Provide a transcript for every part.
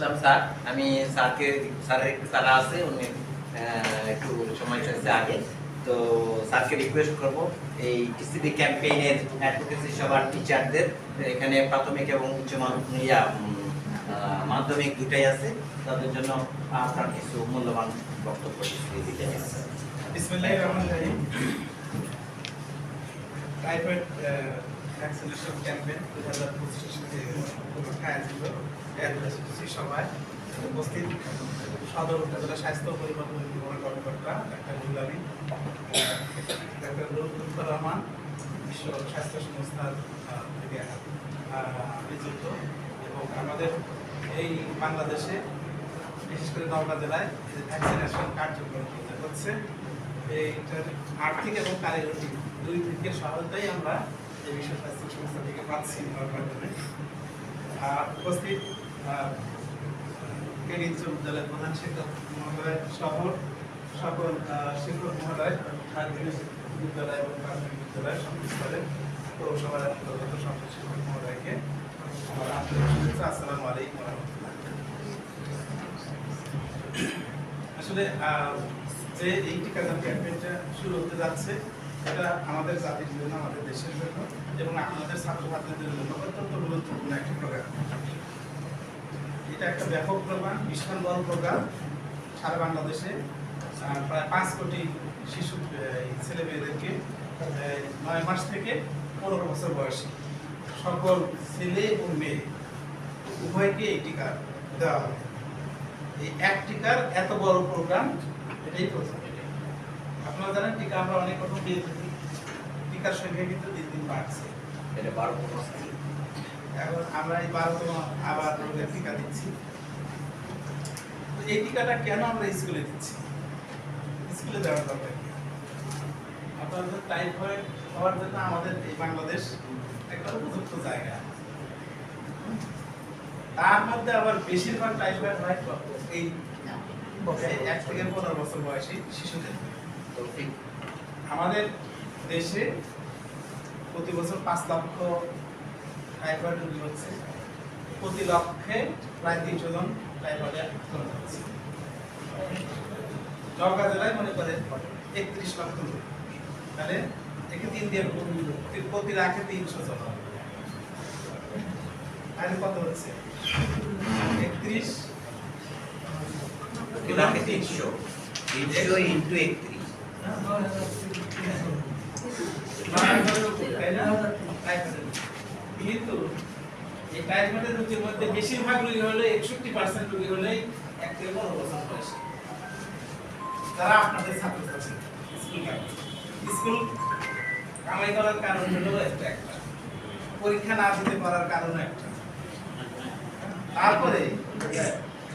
ইসলাম sir, আমি স্যারকে, স্যারের একটু তারা আছে, উনি একটু সময় চাইছে আগে। তো স্যারকে রিকোয়েস্ট করব, এই টিসিবি ক্যাম্পেইনের অ্যাডভোকেসি সবার টিচারদের এখানে প্রাথমিক এবং উচ্চ ইয়া মাধ্যমিক দুটাই আছে। তাদের জন্য আপনার কিছু মূল্যবান বক্তব্য দিতে। বিসমিল্লাহির রহমানির রহিম। ভ্যাকসিনেশন ক্যাম্পেইন দু হাজার পঁচিশ আয়োজিত সভায় উপস্থিত সদর উপজেলা স্বাস্থ্য পরিবহন পরিবহন কর্মকর্তা ডাক্তার গুলামি ডাক্তার রহমান, বিশ্ব স্বাস্থ্য সংস্থার থেকে নিযুক্ত এবং আমাদের এই বাংলাদেশে, বিশেষ করে নওগাঁ জেলায় ভ্যাকসিনেশন কার্যক্রম হচ্ছে, এইটার আর্থিক এবং কারিগরি দুই দিকের সহায়তাই আমরা এই বিশ্ব স্বাস্থ্য সংস্থা থেকে পাচ্ছি মাধ্যমে উপস্থিত আহ, বিদ্যালয়ের প্রধান শিক্ষক মহোদয় সহ সকল শিক্ষক মহোদয় বিদ্যালয় এবং প্রাথমিক বিদ্যালয় সংস্থলের পৌরসভার অন্তর্গত সকল শিক্ষক মহোদয়কে আমার আলাইকুম আসলে যে এই টিকাদান ক্যাম্পেইনটা শুরু হতে যাচ্ছে এটা আমাদের জাতির জন্য, আমাদের দেশের জন্য এবং আমাদের ছাত্রছাত্রীদের জন্য অত্যন্ত গুরুত্বপূর্ণ একটি প্রোগ্রাম এটা একটা ব্যাপক প্রোগ্রাম ভীষণ বড় প্রোগ্রাম সারা বাংলাদেশে প্রায় পাঁচ কোটি শিশু ছেলে মেয়েদেরকে নয় মাস থেকে পনেরো বছর বয়সী সকল ছেলে ও মেয়ে উভয়কে এই টিকা দেওয়া হবে। এই এক টিকার এত বড় প্রোগ্রাম এটাই প্রথম। আপনারা জানেন টিকা আমরা অনেক রকম দিয়ে থাকি। টিকার সংখ্যা কিন্তু দিন দিন বাড়ছে। এটা এখন আমরা এই বারোতম আবার রোগের টিকা দিচ্ছি। এই টিকাটা কেন আমরা স্কুলে দিচ্ছি? স্কুলে দেওয়ার দরকার আপনাদের টাইফয়েড হওয়ার জন্য আমাদের এই বাংলাদেশ একটা উপযুক্ত জায়গা। তার মধ্যে আবার বেশিরভাগ টাইফয়েড হয় এই এক থেকে পনেরো বছর বয়সী শিশুদের। তো ঠিক আমাদের দেশে প্রতি বছর পাঁচ লক্ষ টাইফয়েড রোগী হচ্ছে। প্রতি লক্ষে প্রায় তিনশো জন টাইফয়েডে আক্রান্ত হচ্ছে। জেলায় মনে করেন একত্রিশ লক্ষ লোক তাহলে একে তিন দিয়ে প্রতি লাখে তিনশো জন তাহলে কত হচ্ছে? একত্রিশ, তিনশো। তিনশো ইন্টু একত্রিশ? কিন্তু এই টাইফয়েডের রোগীর মধ্যে বেশিরভাগ রোগী হলে একষট্টি পার্সেন্ট রোগী হলেই এক পনেরো বছর বয়সী যারা আপনাদের ছাত্রছাত্রী স্কুল স্কুল কামাই করার কারণ হলো একটা একটা, পরীক্ষা না দিতে পারার কারণ একটা। তারপরে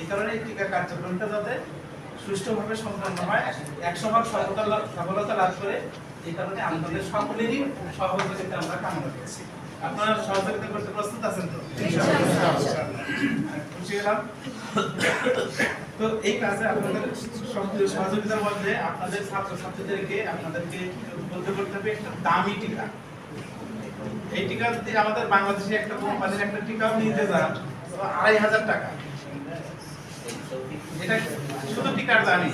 এই কারণে এই টিকা কার্যক্রমটা যাতে সুষ্ঠুভাবে সম্পন্ন হয় একশো ভাগ সফলতা সফলতা লাভ করে এই কারণে আমাদের সকলেরই সহযোগিতা আমরা কামনা করছি। আপনারা সহযোগিতা করতে প্রস্তুত আছেন তো? খুশি হলাম। তো এই কাজে আপনাদের সক্রিয় সহযোগিতার মধ্যে আপনাদের ছাত্রছাত্রীদেরকে আপনাদেরকে বলতে করতে হবে একটা দামি টিকা। এই টিকা যদি আমাদের বাংলাদেশে একটা কোম্পানির একটা টিকা নিতে যান আড়াই হাজার টাকা। এটা শুধু টিকার দামই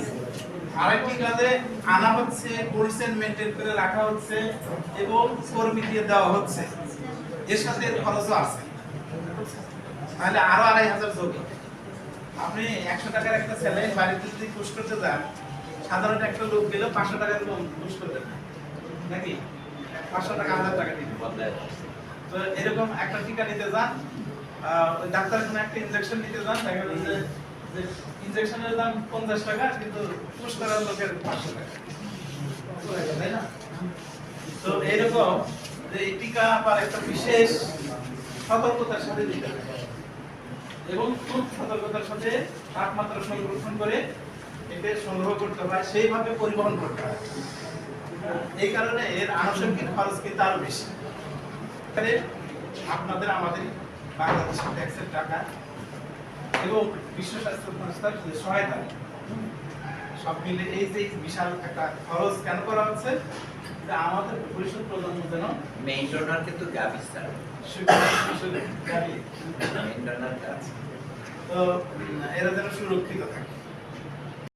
আরেক টিকাতে আনা হচ্ছে কোল্ড মেনটেন করে রাখা হচ্ছে এবং কর্মী দিয়ে দেওয়া হচ্ছে। এর সাথে খরচও আছে। তাহলে আরও আড়াই হাজার যোগ আপনি একশো টাকার একটা স্যালাইন বাড়িতে যদি পুশ করতে যান সাধারণ একটা লোক গেলেও পাঁচশো টাকার কম পুশ করবে নাকি? পাঁচশো টাকা, হাজার টাকা দিবে তো এরকম একটা টিকা নিতে যান ডাক্তারের একটা ইনজেকশন নিতে যান, দেখা যাচ্ছে যে ইনজেকশনের দাম পঞ্চাশ টাকা, কিন্তু পুশ করার লোকের পাঁচশো টাকা। তাই না তো এরকম যে টিকা আবার একটা বিশেষ সতর্কতার সাথে দিতে এবং খুব সতর্কতার সাথে তাপমাত্রা সংরক্ষণ করে এতে সংগ্রহ করতে হয়, সেইভাবে পরিবহন করতে হয়। এই কারণে এর আনুষঙ্গিক খরচ কিন্তু আরও বেশি। আপনাদের আমাদের বাংলাদেশের ট্যাক্সের টাকা এবং বিশ্ব স্বাস্থ্য সংস্থার যে সহায়তা সব মিলে এই যে বিশাল একটা খরচ কেন করা হচ্ছে? আমাদের ভবিষ্যৎ প্রজন্ম যেন মেইন ডোনার কিন্তু স্যার। মেইন ডোনার গাছ তো এরা যেন সুরক্ষিত থাকে।